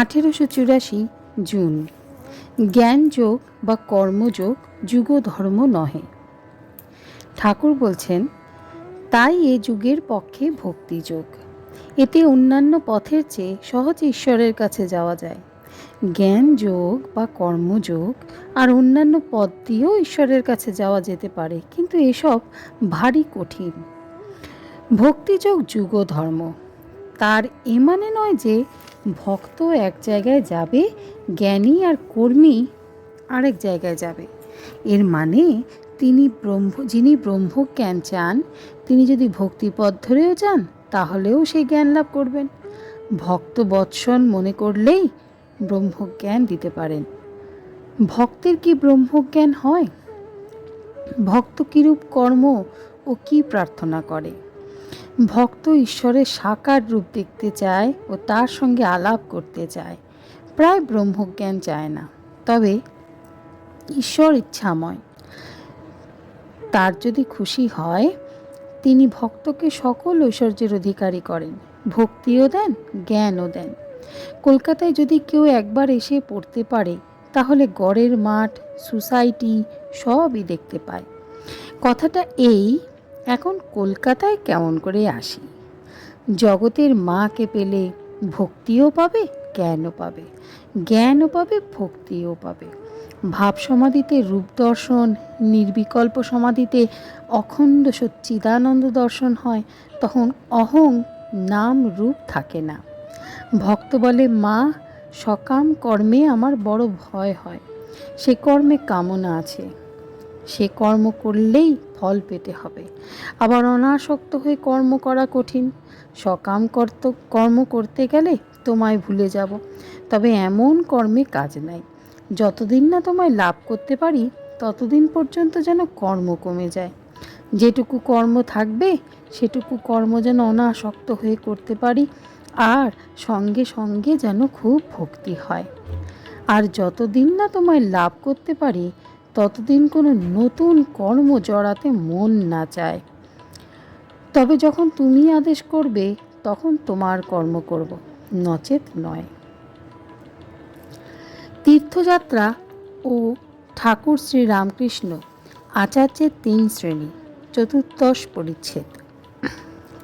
আঠেরোশো চুরাশি জুন। জ্ঞানযোগ বা কর্মযোগ যুগ ধর্ম নহে। ঠাকুর বলছেন, তাই এ যুগের পক্ষে ভক্তিযোগ এতে অন্যান্য পথের চেয়ে সহজ ঈশ্বরের কাছে যাওয়া যায়। জ্ঞান যোগ বা কর্মযোগ আর অন্যান্য পথ দিয়েও ঈশ্বরের কাছে যাওয়া যেতে পারে, কিন্তু এসব ভারী কঠিন। ভক্তিযোগ যুগ ধর্ম। তার এ মানে নয় যে ভক্ত এক জায়গায় যাবে, জ্ঞানী আর কর্মী আরেক জায়গায় যাবে। এর মানে তিনি ব্রহ্ম, যিনি ব্রহ্মজ্ঞান চান, তিনি যদি ভক্তিপথ ধরেও যান, তাহলেও সেই জ্ঞান লাভ করবেন। ভক্ত বৎসন মনে করলেই ব্রহ্মজ্ঞান দিতে পারেন। ভক্তের কি ব্রহ্মজ্ঞান হয়? ভক্ত কিরূপ কর্ম ও কি প্রার্থনা করে? ভক্ত ঈশ্বরের সাকার রূপ দেখতে চায় ও তার সঙ্গে আলাপ করতে চায়। প্রায় ব্রহ্মজ্ঞান চায় না। তবে ঈশ্বর ইচ্ছাময়। তার যদি খুশি হয়, তিনি ভক্তকে সকল ঐশ্বর্যের অধিকারী করেন। ভক্তিও দেন, জ্ঞানও দেন। কলকাতায় যদি কেউ একবার এসে পড়তে পারে, তাহলে গড়ের মাঠ, সোসাইটি সবই দেখতে পায়। কথাটা এই এখন কলকাতায় কেমন করে আসি? জগতের মাকে পেলে ভক্তিও পাবে, জ্ঞানও পাবে জ্ঞানও পাবে, ভক্তিও পাবে। ভাব সমাধিতে রূপ দর্শন, নির্বিকল্প সমাধিতে অখণ্ড সচ্চিদানন্দ দর্শন হয়, তখন অহং নাম রূপ থাকে না। ভক্ত বলে, মা, সকাম কর্মে আমার বড় ভয় হয়, সে কর্মে কামনা আছে। সে কর্ম করলেই ফল পেতে হবে। আবার অনাসক্ত হয়ে কর্ম করা কঠিন। সকাম কর্ত, কর্ম করতে গেলে তোমায় ভুলে যাব। তবে এমন কর্মে কাজ নাই। যতদিন না তোমায় লাভ করতে পারি, ততদিন পর্যন্ত যেন কর্ম কমে যায়। যেটুকু কর্ম থাকবে, সেটুকু কর্ম যেন অনাসক্ত হয়ে করতে পারি, আর সঙ্গে সঙ্গে যেন খুব ভক্তি হয়। আর যতদিন না তোমায় লাভ করতে পারি ততদিন কোনো নতুন কর্ম জড়াতে মন না চায়। তবে যখন তুমি আদেশ করবে, তখন তোমার কর্ম করব। নচেত নয়। তীর্থযাত্রা ও ঠাকুর শ্রী রামকৃষ্ণ আচার্যের তিন শ্রেণি, চতুর্দশ পরিচ্ছেদ।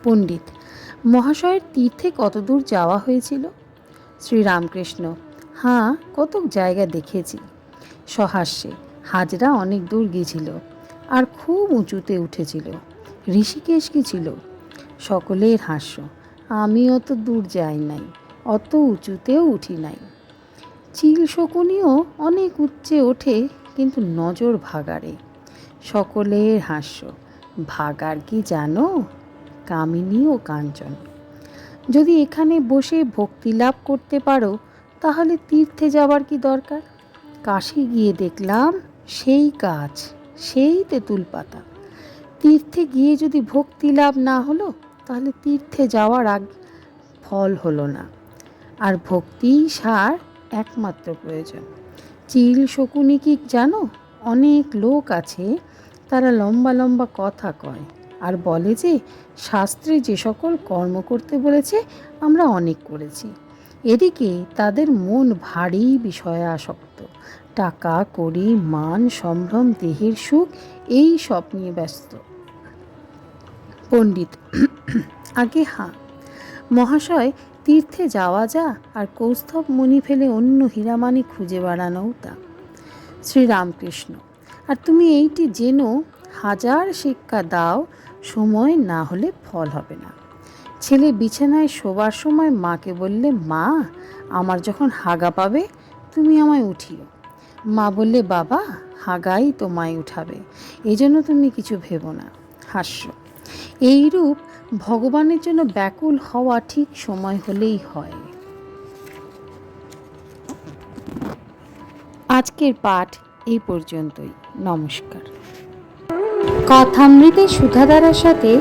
পণ্ডিত, মহাশয়ের তীর্থে কতদূর যাওয়া হয়েছিল? শ্রীরামকৃষ্ণ হ্যাঁ কত জায়গা দেখেছি। সহাস্যে হাজরা অনেক দূর গিয়েছিল আর খুব উঁচুতে উঠেছিল। ঋষিকেশ গেছিল সকলের হাস্য, আমি অত দূর যাই নাই, অত উঁচুতেও উঠি নাই। চিল শকুনিও অনেক উচ্চে ওঠে, কিন্তু নজর ভাগারে সকলের হাস্য ভাগার কি জানো? কামিনী ও কাঞ্চন, যদি এখানে বসে ভক্তি লাভ করতে পারো, তাহলে তীর্থে যাবার কি দরকার? কাশি গিয়ে দেখলাম সেই গাছ, সেই তেঁতুল পাতা। তীর্থে গিয়ে যদি ভক্তি লাভ না হলো, তাহলে তীর্থে যাওয়ার আগ ফল হলো না। আর ভক্তি সার একমাত্র প্রয়োজন। চিল শকুনি কি জানো? অনেক লোক আছে, তারা লম্বা লম্বা কথা কয় আর বলে যে, শাস্ত্রে যে সকল কর্ম করতে বলেছে, আমরা অনেক করেছি। এদিকে তাদের মন ভারী বিষয়ে আসক্ত টাকা, কড়ি, মান, সম্ভ্রম, দেহের সুখ, এই সব নিয়ে ব্যস্ত। পণ্ডিত, আগে হাঁ। মহাশয়, তীর্থে যাওয়া যা আর কৌস্তব মণি ফেলে অন্য হীরামানি খুঁজে বেড়ানোও তা। শ্রীরামকৃষ্ণ, আর তুমি এইটি জেনো, হাজার শিক্ষা দাও, সময় না হলে ফল হবে না। ছেলে বিছানায় শোবার সময় মাকে বললে, মা, আমার যখন হাগা পাবে, তুমি আমায় উঠিও। মা বললে, বাবা, হাগাই তোমায় উঠাবে। এজন্য তুমি কিছু ভেবো না। হাস্য। এইরূপ ভগবানের জন্য ব্যাকুল হওয়া ঠিক সময় হলেই হয়। আজকের পাঠ এই পর্যন্তই। নমস্কার। কথামৃতে সুধাদারার সাথে